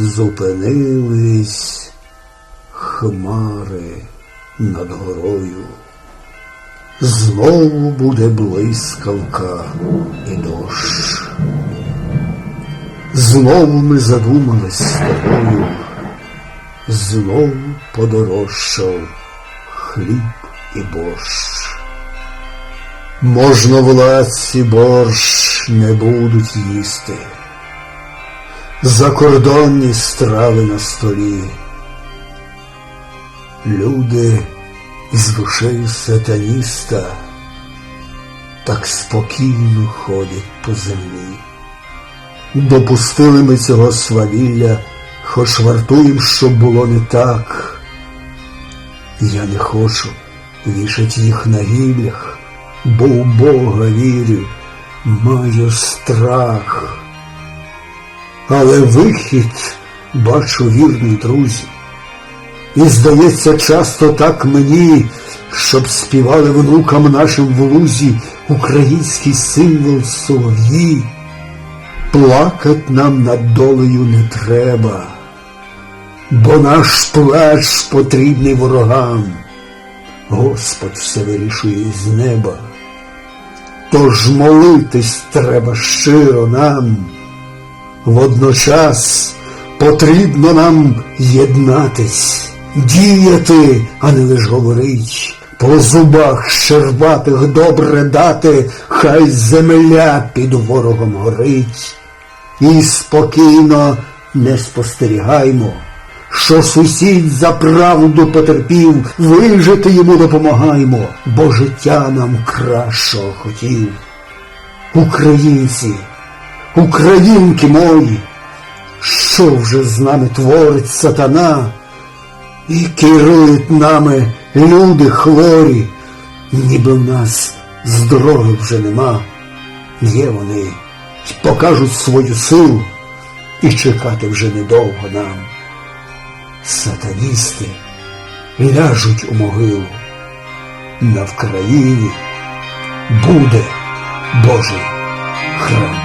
зупинились хмари над горою. Знову буде блискавка і дощ. Знову ми задумались з тобою, знову подорожчав хліб і борщ. Можна владці борщ не будуть їсти. Закордонні страви на столі. Люди із душею сатаніста так спокійно ходять по землі. Допустили ми цього свавілля, хоч вартуєм, щоб було не так. Я не хочу вішать їх на гіллях, бо у Бога вірю, маю страх. Але вихід бачу вірний друзі. І здається, часто так мені, щоб співали внукам нашим в лузі український символ солов'ї. Плакать нам над долею не треба, бо наш плач потрібний ворогам. Господь все вирішує з неба. Тож молитись треба щиро нам. Водночас потрібно нам єднатись, діяти, а не лиш говорить. По зубах щербатих добре дати, хай земля під ворогом горить. І спокійно не спостерігаймо, що сусід за правду потерпів, вижити йому допомагаймо, бо життя нам кращого хотів. Українці, українки мої, що вже з нами творить сатана, і керують нами люди хворі, ніби в нас здоров'я вже нема. Є вони, покажуть свою силу, і чекати вже недовго нам. Сатаністи ляжуть у могилу. На Вкраїні буде Божий храм.